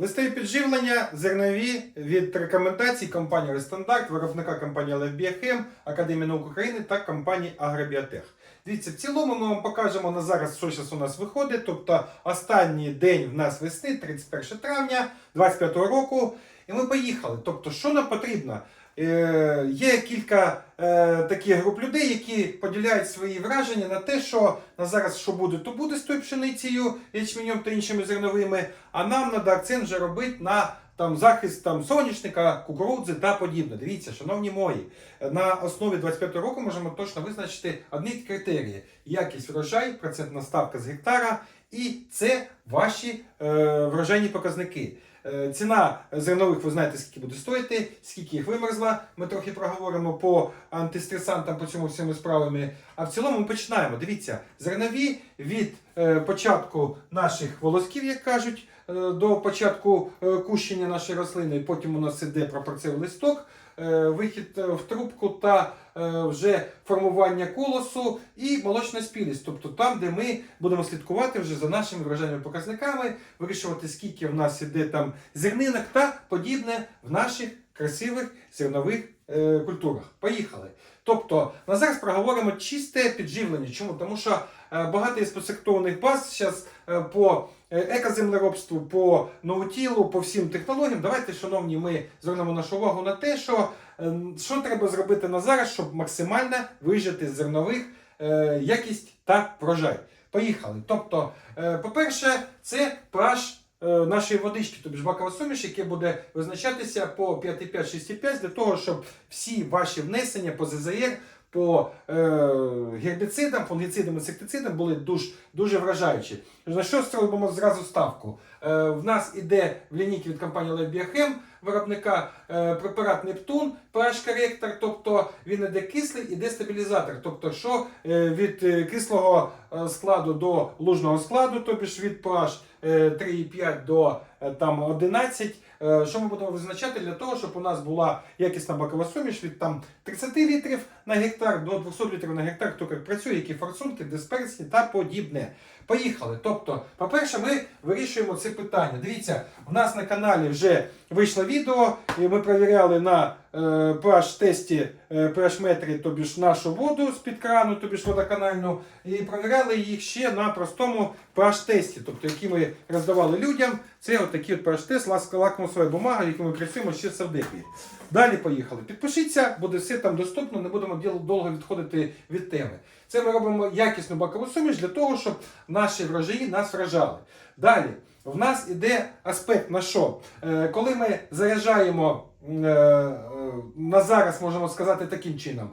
Листові підживлення зернові від рекомендацій компанії Рестандарт, виробника компанії Левбіахем, Академії наук України та компанії Агробіотех. Дивіться, в цілому ми вам покажемо на зараз, що зараз у нас виходить. Тобто останній день в нас весни, 31 травня 2025 року. І ми поїхали. Тобто, що нам потрібно? Е, є кілька е, таких груп людей, які поділяють свої враження на те, що на зараз що буде, то буде з тою пшеницею, ячменем та іншими зерновими. А нам треба акцент вже робити на там захист там соняшника, кукурудзи та подібне. Дивіться, шановні мої, на основі 25 року можемо точно визначити одні критерії: якість врожай, процентна ставка з гектара, і це ваші е, врожайні показники. Е, Ціна зернових, ви знаєте, скільки буде стоїти, скільки їх вимерзла. Ми трохи проговоримо по антистресантам, по цьому всіми справами. А в цілому ми починаємо. Дивіться, зернові від е, початку наших волосків, як кажуть, до початку е, кущення нашої рослини. Потім у нас іде пропорційний листок, е, вихід е, в трубку та е, вже формування колосу і молочна спілість. Тобто там, де ми будемо слідкувати вже за нашими врожайними показниками, вирішувати, скільки в нас іде там зернинок та подібне в наших красивих зернових е, культурах. Поїхали. Тобто на зараз проговоримо чисте підживлення. Чому? Тому що е, багато із посектованих баз зараз е, по е, екоземлеробству, по ноутілу, по всім технологіям. Давайте, шановні, ми звернемо нашу увагу на те, що, е, що треба зробити на зараз, щоб максимально вижити з зернових е, якість та врожай. Поїхали. Тобто, е, по-перше, це е, нашої водички, тобто ж бакова суміш, яке буде визначатися по 5,5-6,5 для того, щоб всі ваші внесення по ЗЗР, по е, гербіцидам, фунгіцидам, інсектицидам були дуже, дуже вражаючі. На що зробимо зразу ставку? Е, в нас іде в лінійці від компанії Лебіахем виробника е, препарат Нептун, pH-коректор, тобто він іде кислий, іде стабілізатор. Тобто, що від кислого складу до лужного складу, тобто від pH е, 3,5 до там 11. Е, Що ми будемо визначати для того, щоб у нас була якісна бакова суміш від там 30 літрів на гектар до 200 літрів на гектар, хто як працює, які форсунки, дисперсні та подібне. Поїхали. Тобто, по-перше, ми вирішуємо це питання. Дивіться, у нас на каналі вже вийшло відео, і ми перевіряли на е, pH-тесті, е, pH-метрі, тобі ж нашу воду з-під крану, тобі ж водоканальну, і перевіряли їх ще на простому pH-тесті, тобто які ми роздавали людям. Це отакий от pH-тест, лак- лакмусова бумага, яку ми працюємо ще в Савдепі. Далі поїхали. Підпишіться, буде все там доступно, не будемо довго відходити від теми. Це ми робимо якісну бакову суміш для того, щоб наші врожаї нас вражали. Далі, в нас іде аспект на що? Е, коли ми заряджаємо е, е, на зараз, можемо сказати таким чином,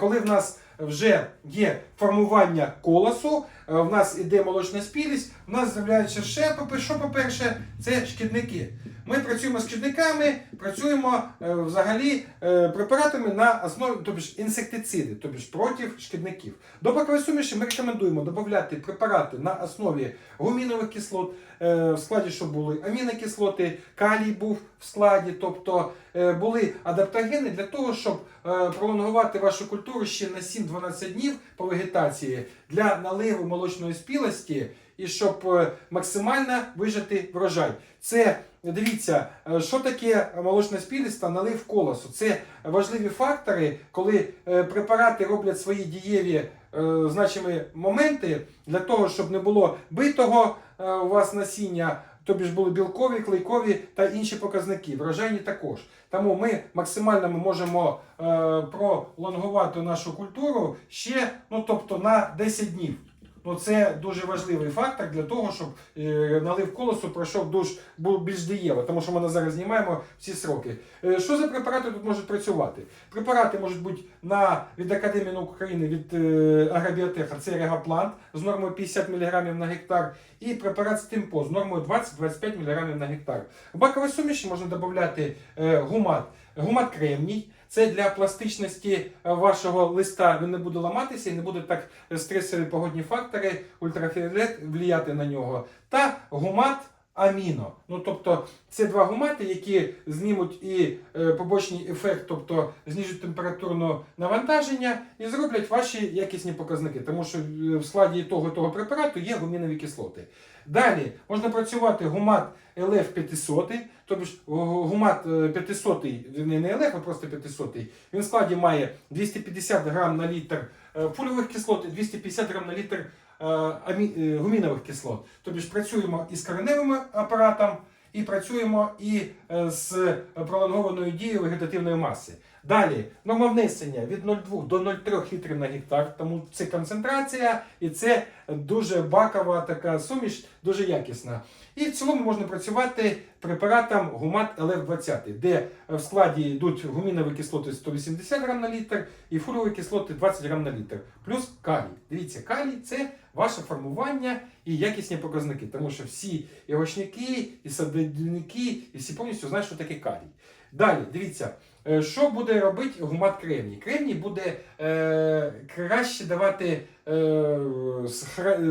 коли в нас вже є формування колосу, в нас іде молочна спілість, в нас з'являється ще, що по-перше, це шкідники. Ми працюємо з шкідниками, працюємо е, взагалі е, препаратами на основі, тобто ж інсектициди, тобто ж проти шкідників. До бакової суміші ми рекомендуємо додати препарати на основі гумінових кислот, е, в складі, щоб були амінокислоти, калій був в складі, тобто е, були адаптогени для того, щоб е, пролонгувати вашу культуру ще на 7-12 днів по вегетації для наливу молочної спілості і щоб е, максимально вижити врожай. Це дивіться, е, що таке молочна спілість та налив колосу. Це важливі фактори, коли е, препарати роблять свої дієві значимі моменти для того, щоб не було битого у вас насіння. Тобі ж були білкові, клейкові та інші показники, врожайні також. Тому ми максимально ми можемо е, пролонгувати нашу культуру ще, ну тобто на 10 днів. Ну, це дуже важливий фактор для того, щоб е, налив колосу пройшов душ був більш дієво, тому що ми на зараз знімаємо всі сроки. Е, що за препарати тут можуть працювати? Препарати можуть бути на від Академії наук України від е, Агробіотеха, це Регаплант з нормою 50 мг на гектар, і препарат Стимпо з нормою 20-25 мг на гектар. В баковій суміші можна додати гумат, гумат кремній. Це для пластичності е, вашого листа він не буде ламатися і не буде так стресові погодні фактори, ультрафіолет вліяти на нього. Та гумат аміно. Ну тобто це два гумати, які знімуть і е, побочний ефект, тобто знижують температурне навантаження і зроблять ваші якісні показники, тому що е, в складі того того препарату є гумінові кислоти. Далі можна працювати гумат LF 500, тобто гумат е, 500, він не LF, а просто 500. Він в складі має 250 грам на літр е, фульових кислот і 250 грам на літр е, е, гумінових кислот. Тобто ж працюємо із кореневим апаратом, і працюємо і е, з пролонгованою дією вегетативної маси. Далі норма внесення від 0,2 до 0,3 літрів на гектар, тому це концентрація і це дуже бакова така суміш, дуже якісна. І в цілому можна працювати препаратом гумат ЛФ-20, де в складі йдуть гумінові кислоти 180 грам на літр і фурові кислоти 20 грам на літр, плюс калій. Дивіться, калій це ваше формування і якісні показники, тому що всі і овочники, і садівники, і всі повністю знають, що таке калій. Далі, дивіться, що буде робити гумат кремній? Кремній буде е, краще давати е,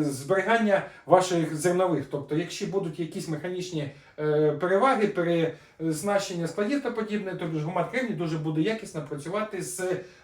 зберігання ваших зернових. Тобто, якщо будуть якісь механічні е, переваги, перезнащення складів та подібне, то гумат кремній дуже буде якісно працювати з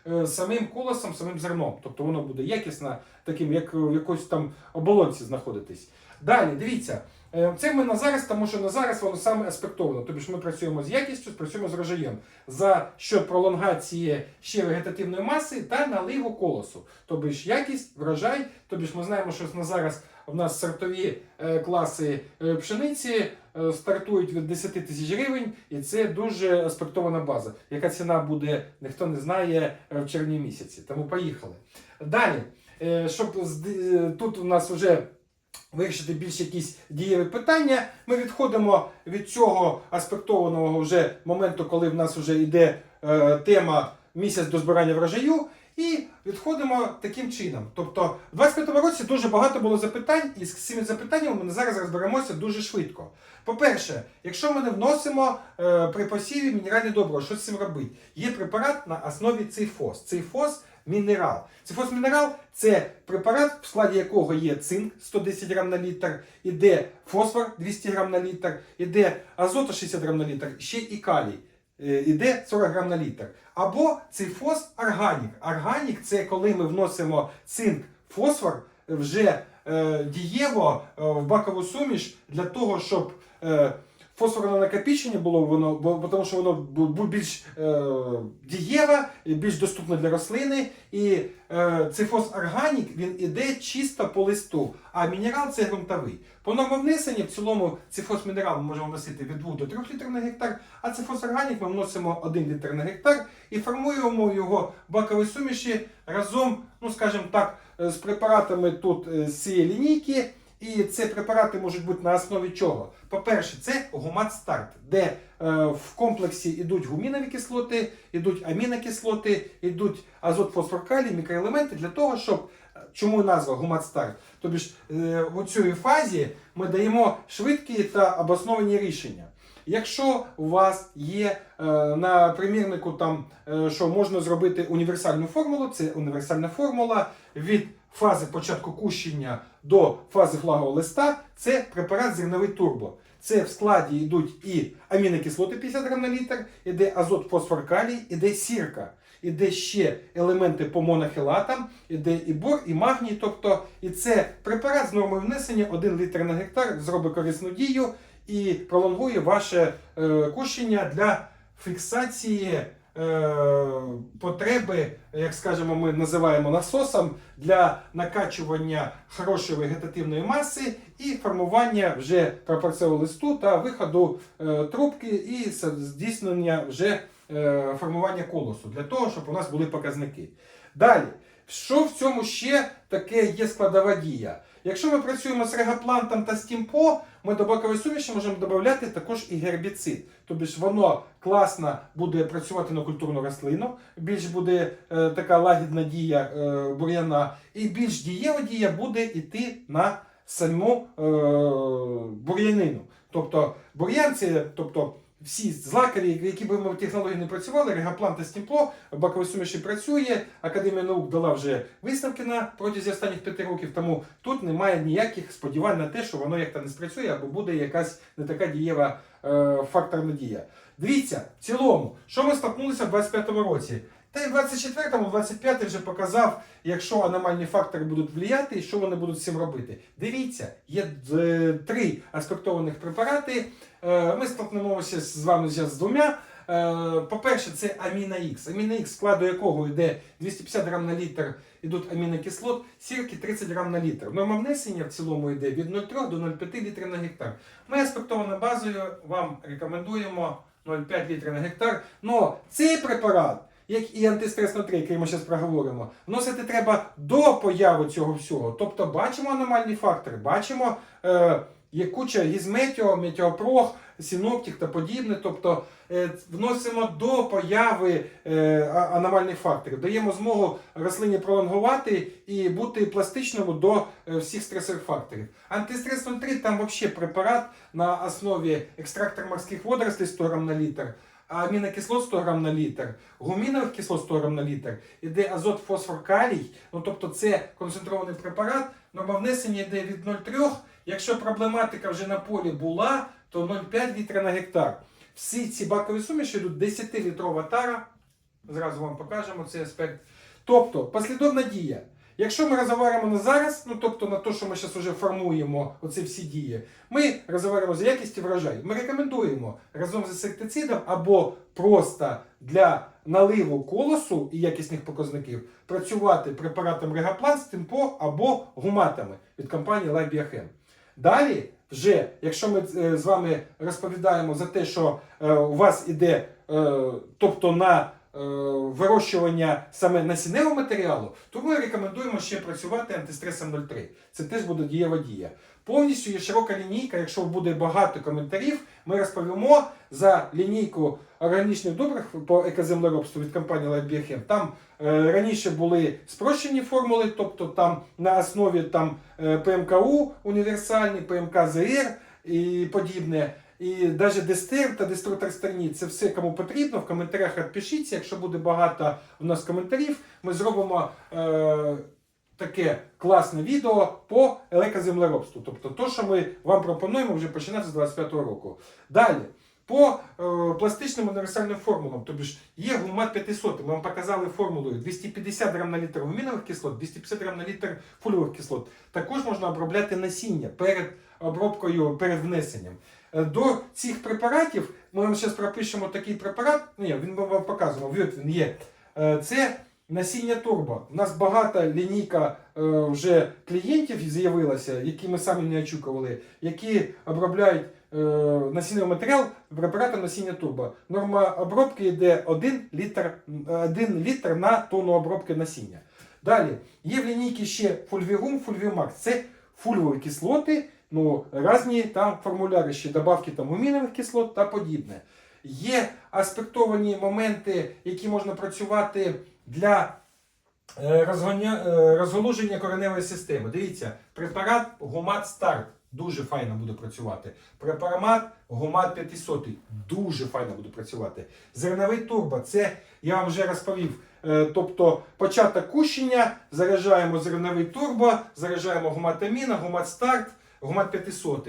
е, самим колосом, самим зерном. Тобто воно буде якісно, таким, як в якоїсь там оболонці знаходитись. Далі, дивіться. Е, Це ми на зараз, тому що на зараз воно саме аспектовано. Тобто ми працюємо з якістю, працюємо з рожаєм за що пролонгації ще вегетативної маси та наливу колосу. Тобто ж якість, врожай. Тобто ж ми знаємо, що на зараз в нас сортові е, класи е, пшениці стартують від 10 тисяч гривень, і це дуже аспектована база. Яка ціна буде, ніхто не знає в червні місяці. Тому поїхали. Далі, щоб тут у нас вже вирішити більш якісь дієві питання. Ми відходимо від цього аспектованого вже моменту, коли в нас вже йде е, тема місяць до збирання врожаю. І відходимо таким чином. Тобто, в 25-му році дуже багато було запитань, і з цими запитаннями ми зараз розберемося дуже швидко. По-перше, якщо ми не вносимо е, при посіві мінеральне добриво, що з цим робити? Є препарат на основі цейфос. Цейфос мінерал. Цейфос мінерал це препарат, в складі якого є цинк 110 грам на літр, іде фосфор 200 грам на літр, іде азоту 60 грам на літр, ще і калій. е, Іде 40 грам на літр. Або цейфос органік. Органік це коли ми вносимо цинк, фосфор вже е, дієво е, в бакову суміш для того, щоб е, фосфорне накопичення було воно, бо, тому що воно бу- бу- більш е, дієве, більш доступне для рослини. І е, цифос органік він іде чисто по листу, а мінерал це ґрунтовий. По нормам внесення в цілому цифос мінерал ми можемо вносити від 2 до 3 літрів на гектар, а цифос органік ми вносимо 1 літр на гектар і формуємо його в баковій суміші разом, ну скажімо так, е, з препаратами тут е, з цієї лінійки. І ці препарати можуть бути на основі чого? По-перше, це гумат старт, де е, в комплексі йдуть гумінові кислоти, йдуть амінокислоти, йдуть азот, фосфор, калій, мікроелементи для того, щоб е, чому назва гумат старт? Тобто ж е, у цій фазі ми даємо швидкі та обосновані рішення. Якщо у вас є е, на примірнику там, е, що можна зробити універсальну формулу, це універсальна формула від фази початку кущення до фази флагового листа, це препарат зерновий турбо. Це в складі йдуть і амінокислоти 50 грам на літр, іде азот, фосфор, калій, іде сірка, іде ще елементи по монохилатам, іде і бор, і магній. Тобто, і це препарат з нормою внесення 1 літр на гектар зробить корисну дію і пролонгує ваше е, кущення для фіксації потреби, як скажемо, ми називаємо насосом для накачування хорошої вегетативної маси і формування вже пропорційного листу та виходу е, трубки і здійснення вже е, формування колосу для того, щоб у нас були показники. Далі, що в цьому ще таке є складова дія? Якщо ми працюємо з регоплантом та стімпо, ми до бокової суміші можемо додати також і гербіцид. Тобто воно класно буде працювати на культурну рослину, більш буде е, така лагідна дія е, бур'яна, і більш дієва дія буде йти на саму е, бур'янину. Тобто бур'янці, тобто всі злакарі, які б ми технології не працювали, Регаплан та Стімпло, бакові суміші працює, Академія наук дала вже висновки на протязі останніх п'яти років, тому тут немає ніяких сподівань на те, що воно як-то не спрацює або буде якась не така дієва е, факторна дія. Дивіться, в цілому, що ми столкнулися в 25-му році. Та й в 24-му, 25-й вже показав, якщо аномальні фактори будуть влияти і що вони будуть з цим робити. Дивіться, є е, три аспектованих препарати. Е, ми столкнемося з вами з двома. Е, По-перше, це аміна Х. Аміна Х, складу якого йде 250 грам на літр, ідуть амінокислот, сірки 30 грам на літр. Норма внесення в цілому йде від 0,3 до 0,5 літрів на гектар. Ми аспектованою базою вам рекомендуємо 0,5 літрів на гектар. Но цей препарат, як і антистрес 3, який ми зараз проговоримо, вносити треба до появи цього всього. Тобто бачимо аномальні фактори, бачимо е, є куча гізметіо, метеопрог, синоптик та подібне. Тобто е, вносимо до появи е, аномальних факторів, даємо змогу рослині пролонгувати і бути пластичному до е, всіх стресових факторів. Антистрес 03 там взагалі препарат на основі екстрактор морських водоростей 100 грам на літр. Амінокислот 100 грам на літр, гумінових кислот 100 грам на літр, іде азот, фосфор, калій. Ну тобто це концентрований препарат. Норма внесення йде від 0,3. Якщо проблематика вже на полі була, то 0,5 літра на гектар. Всі ці бакові суміші йдуть 10-літрова тара. Зразу вам покажемо цей аспект. Тобто, послідовна дія. Якщо ми розговоримо на зараз, ну тобто на те, що ми зараз вже формуємо оці всі дії, ми розговоримо за якість і врожай. Ми рекомендуємо разом з інсектицидом або просто для наливу колосу і якісних показників працювати препаратом Регаплан, Стимпо або гуматами від компанії LifeBioChem. Далі, вже, якщо ми е, з вами розповідаємо за те, що е, у вас іде, е, тобто на вирощування саме насінневого матеріалу, то ми рекомендуємо ще працювати антистресом 03. Це теж буде дієва дія. Повністю є широка лінійка. Якщо буде багато коментарів, ми розповімо за лінійку органічних добрив по екоземлеробству від компанії LifeBioChem. Там е, раніше були спрощені формули, тобто там на основі там е, ПМКУ універсальний, ПМК-ЗР і подібне. І навіть дестер та деструтор стерні, це все кому потрібно. В коментарях відпишіться. Якщо буде багато у нас коментарів, ми зробимо е, таке класне відео по електроземлеробству. Тобто то, що ми вам пропонуємо вже починати з 25-го року. Далі. По е, пластичним універсальним формулам, тобто ж є гумат 500, ми вам показали формулою 250 грам на літр гумінових кислот, 250 грам на літр фольових кислот. Також можна обробляти насіння перед обробкою, перед внесенням. Е, До цих препаратів ми вам зараз пропишемо такий препарат. Ні, він ми вам показуємо. От він є. Е, Це насіння турбо. У нас багата лінійка е, вже клієнтів з'явилася, які ми самі не очікували, які обробляють насінний матеріал препаратом насіння турбо. Норма обробки йде 1 літр, 1 літр на тонну обробки насіння. Далі є в лінійці ще фульвігум, фульвімакс. Це фульвові кислоти, ну, різні там формуляри, ще добавки там гумінових кислот та подібне. Є аспектовані моменти, які можна працювати для е, розгоня- е, розголуження кореневої системи. Дивіться, препарат Гумат Старт дуже файно буде працювати. Препарат Гумат 500 дуже файно буде працювати. Зерновий турбо, це я вам вже розповів. Е, Тобто початок кущення, заряджаємо зерновий турбо, заряджаємо гумат аміна, гумат старт, гумат 500.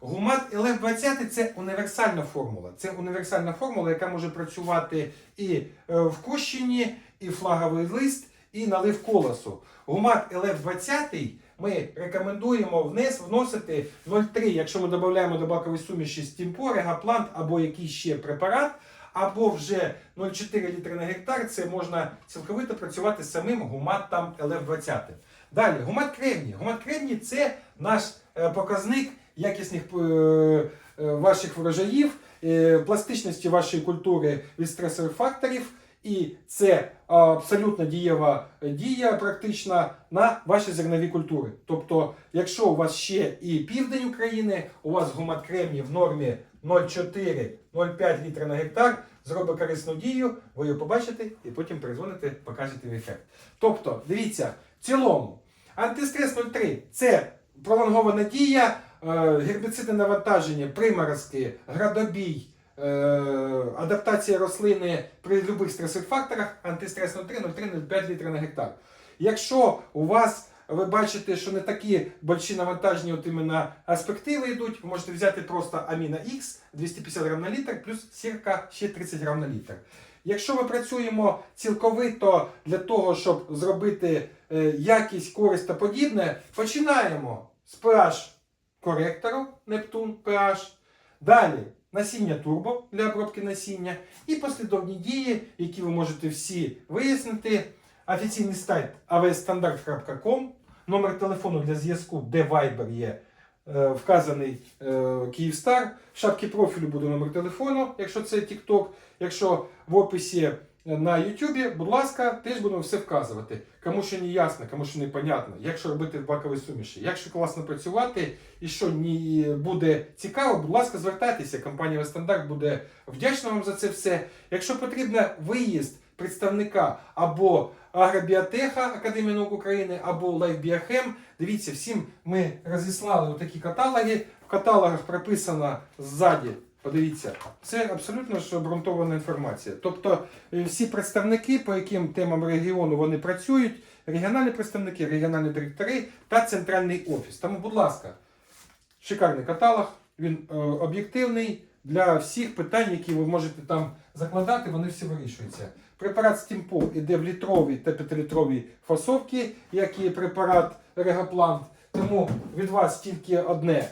Гумат ЛФ-20 це універсальна формула. Це універсальна формула, яка може працювати і е, в кущенні, і флаговий лист, і налив колосу. Гумат ЛФ-20 ми рекомендуємо внес, вносити 0,3, якщо ми додаємо до бакової суміші стімпо, регаплант або якийсь ще препарат, або вже 0,4 літри на гектар, це можна цілковито працювати з самим гуматом ЛФ-20. Далі, гумат кремній. Гумат кремній це наш показник якісних е, е, ваших врожаїв, е, пластичності вашої культури від стресових факторів. І це абсолютно дієва дія практична на ваші зернові культури. Тобто, якщо у вас ще і південь України, у вас гумат кремній в нормі 0,4-0,5 літра на гектар, зробить корисну дію, ви її побачите і потім перезвоните, покажете ефект. Тобто, дивіться, в цілому, антистрес 03 це пролонгована дія, е, гербіцидне навантаження, приморозки, градобій, е, адаптація рослини при будь-яких стресових факторах, антистрес 0,3, 0,3, 0,5 літра на гектар. Якщо у вас ви бачите, що не такі больші навантажені от іменно аспективи йдуть, ви можете взяти просто аміна X 250 грам на літр, плюс сірка ще 30 грам на літр. Якщо ми працюємо цілковито для того, щоб зробити е, якість, користь та подібне, починаємо з pH коректору Нептун pH. Далі насіння турбо для обробки насіння і послідовні дії, які ви можете всі вияснити. Офіційний сайт avstandard.com, номер телефону для зв'язку, де Viber є вказаний е, Київстар. В шапці профілю буде номер телефону, якщо це TikTok. Якщо в описі на YouTube, будь ласка, теж будемо все вказувати. Кому що не ясно, кому що не понятно, як що робити в баковій суміші, як що класно працювати і що не буде цікаво, будь ласка, звертайтеся. Компанія Стандарт буде вдячна вам за це все. Якщо потрібно виїзд представника або Агробіотеха Академії наук України, або Лайфбіохем, дивіться, всім ми розіслали такі каталоги. В каталогах прописано ззаді. Подивіться, це абсолютно ж обґрунтована інформація. Тобто е, всі представники, по яким темам регіону вони працюють, регіональні представники, регіональні директори та центральний офіс. Тому, будь ласка, шикарний каталог, він е, об'єктивний для всіх питань, які ви можете там закладати, вони всі вирішуються. Препарат Стімпол іде в літровій та п'ятилітровій фасовці, як і препарат Регоплант. Тому від вас тільки одне.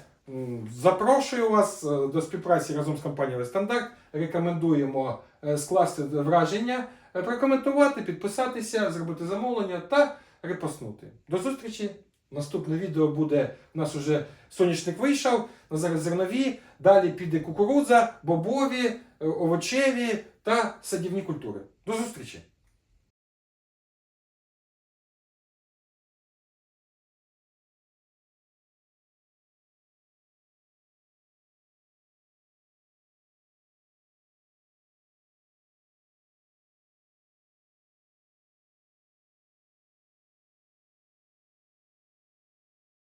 Запрошую вас е, до співпраці разом з компанією Стандарт. Рекомендуємо е, скласти враження, прокоментувати, підписатися, зробити замовлення та репостнути. До зустрічі! Наступне відео буде. У нас уже соняшник вийшов, на зараз зернові, далі піде кукурудза, бобові, е, овочеві та садівні культури. До зустрічі!